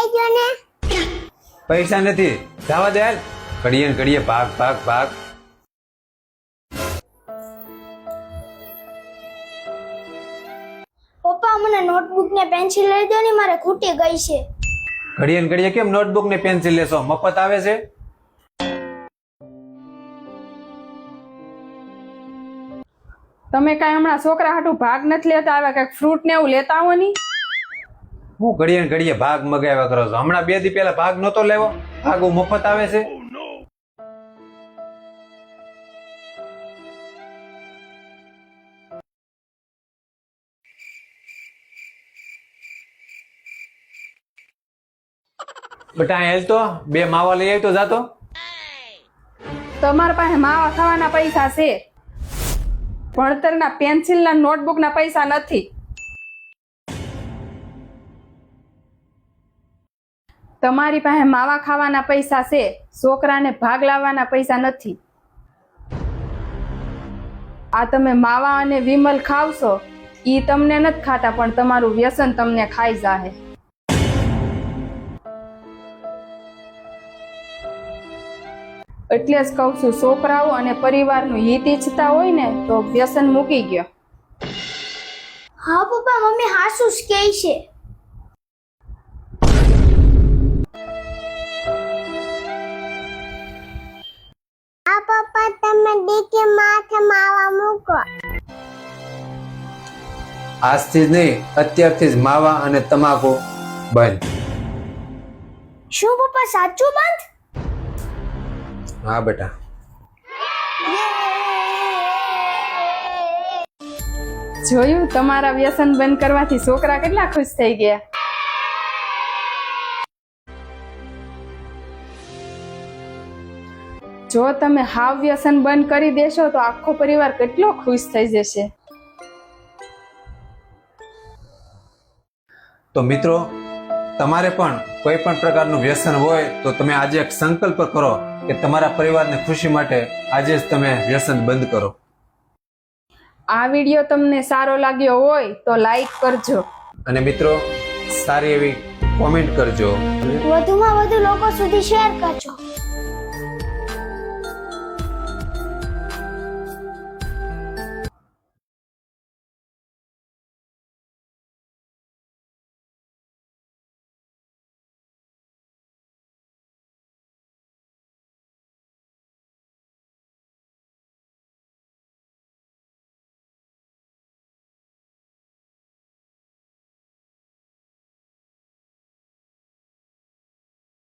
આવજો ને? પૈસા નથી. જવા દે કડીએ કડીએ ભાગ ભાગ ભાગ. પપ્પા મને નોટબુક ને પેન્સિલ લઈ દો ને મારે ખૂટી ગઈ છે. ઘડીએ ઘડીએ કેમ નોટબુક ને પેન્સિલ લેશો? મફત આવે છે? તમે કાંઈ હમણાં છોકરા હાટું ભાગ નથી લેતા આવ્યા? કાંઈક ફ્રૂટ ને એવું લેતા આવો ની? હું ઘડીએ ને ઘડીએ ભાગ મગાવ્યા કરો છો. હમણાં બે દી પહેલા ભાગ નહોતો લેવો. ભાગ મફત આવે છે. બટા હેલ તો બે માવા લઈ આવી તો જાતો. તમારા પાસે માવા ખાવાના પૈસા છે. ભણતરના પેન્સિલના નોટબુકના પૈસા નથી. તમારી પાસે માવા ખાવાના પૈસા છે, છોકરાને ભાગ લાવવાના પૈસા નથી. આ તમે માવા અને વિમલ ખાવશો એ તમને નથી ખાતા, પણ તમારું વ્યસન તમને ખાઈ જાહે. એટલે જ કહું છું, છોકરાઓ અને પરિવારનું હિત ઈચ્છતા હોય ને, તો વ્યસન મૂકી ગયો. હા, પપ્પા, મમ્મી જ કહે છે. તમે માથે માવા મૂકો. આજથી જ નહીં અત્યારથી જ માવા અને તમાકુ બંધ. શું પપ્પા સાચું બંધ? હા બેટા. જોયું? તમારા વ્યસન બંધ કરવાથી છોકરા કેટલા ખુશ થઈ ગયા? જો તમે હાવ વ્યસન બંધ કરી દેશો તો આખો પરિવાર કેટલો ખુશ થઈ જશે. તો મિત્રો તમારે પણ કોઈ પણ પ્રકારનું વ્યસન હોય તો તમે આજે એક સંકલ્પ કરો કે તમારા પરિવારને ખુશી માટે આજે જ તમે વ્યસન બંધ કરો. આ વીડિયો તમને સારો લાગ્યો હોય તો લાઈક કરજો. અને મિત્રો સારી એવી કોમેન્ટ કરજો. વધુમાં વધુ લોકો સુધી શેર કરજો.